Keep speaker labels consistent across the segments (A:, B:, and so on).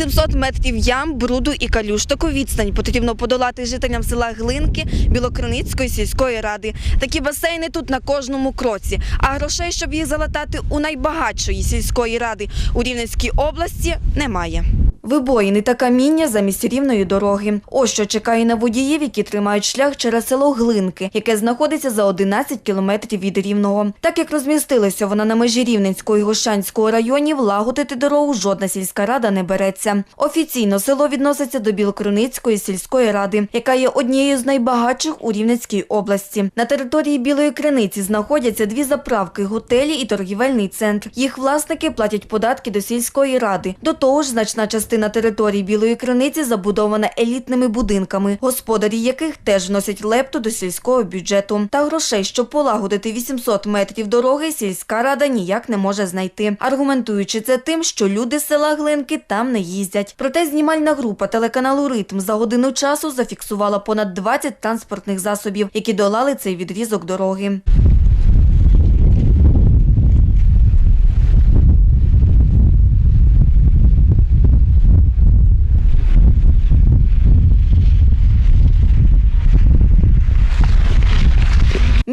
A: 800 метрів ям, бруду і калюш. Таку відстань потрібно подолати жителям села Глинки Білокриницької сільської ради. Такі басейни тут на кожному кроці. А грошей, щоб їх залатати у найбагатшої сільської ради у Рівненській області, немає. Вибоїни та каміння замість рівної дороги. Ось що чекає на водіїв, які тримають шлях через село Глинки, яке знаходиться за 11 кілометрів від Рівного. Так як розмістилося вона на межі Рівненського і Гощанського районів, лагодити дорогу жодна сільська рада не береться. Офіційно село відноситься до Білокриницької сільської ради, яка є однією з найбагатших у Рівненській області. На території Білої Криниці знаходяться дві заправки, готелі і торгівельний центр. Їх власники платять податки до сільської ради. До того ж, значна частина території Білої Криниці забудована елітними будинками, господарі яких теж вносять лепту до сільського бюджету. Та грошей, щоб полагодити 800 метрів дороги, сільська рада ніяк не може знайти, аргументуючи це тим, що люди з села Глинки там не їздять. Проте знімальна група телеканалу Ритм за годину часу зафіксувала понад 20 транспортних засобів, які долали цей відрізок дороги.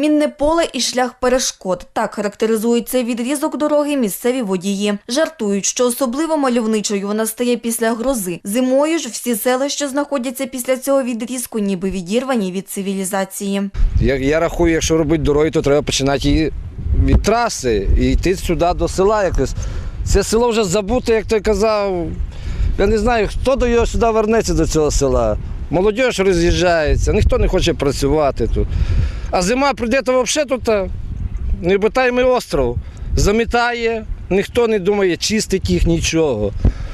A: Мінне поле і шлях перешкод. Так характеризують цей відрізок дороги місцеві водії. Жартують, що особливо мальовничою вона стає після грози. Зимою ж всі села, що знаходяться після цього відрізку, ніби відірвані від цивілізації.
B: Я, я рахую, якщо робити дороги, то треба починати її від траси і йти сюди до села якось. Це село вже забуте, як той казав. Я не знаю, хто до його сюди вернеться до цього села. Молодь роз'їжджається, ніхто не хоче працювати тут. А зима прийде, то взагалі тут а, необитаємий остров. Замітає, ніхто не думає, чистить їх нічого.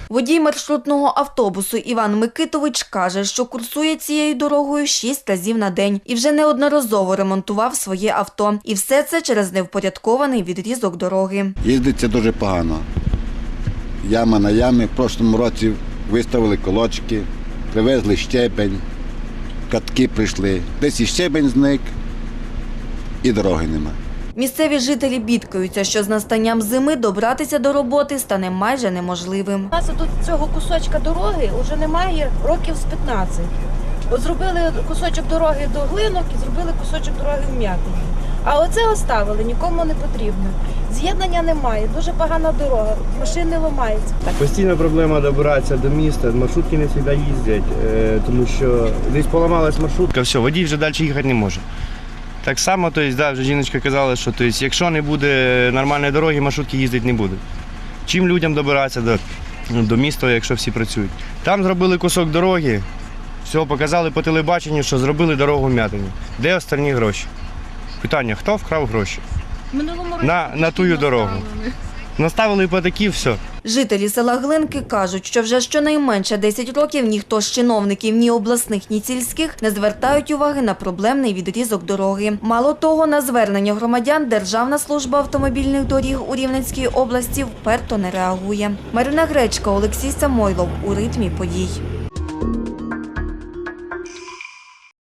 A: Водій маршрутного автобусу Іван Микитович каже, що курсує цією дорогою шість разів на день і вже неодноразово ремонтував своє авто. І все це через невпорядкований відрізок дороги.
C: Їздиться дуже погано. Яма на ямі. В прошлому році виставили колочки, привезли щебень, катки прийшли. Десь і щебень зник, і дороги нема.
A: Місцеві жителі бідкаються, що з настанням зими добратися до роботи стане майже неможливим.
D: У нас тут цього кусочка дороги вже немає років з 15. От зробили кусочок дороги до глинок і зробили кусочок дороги в М'ятині. А оце оставили, нікому не потрібно. З'єднання немає, дуже погана дорога, машини ламаються.
E: Постійна проблема добиратися до міста. Маршрутки не завжди їздять, е, тому що десь поламалась маршрутка, все, водій вже далі їхати не може. Так само, то есть, да, вже жіночка казала, що то есть, якщо не буде нормальної дороги, маршрутки їздити не будуть. Чим людям добиратися до, до міста, якщо всі працюють? Там зробили кусок дороги, все, показали по телебаченню, що зробили дорогу в М'ятині. Де останні гроші? Питання, хто вкрав гроші? На, на тую дорогу. Наставили батаки, все.
A: Жителі села Глинки кажуть, що вже щонайменше 10 років ніхто з чиновників ні обласних, ні сільських не звертають уваги на проблемний відрізок дороги. Мало того, на звернення громадян Державна служба автомобільних доріг у Рівненській області вперто не реагує. Марина Гречка, Олексій Самойлов у ритмі подій.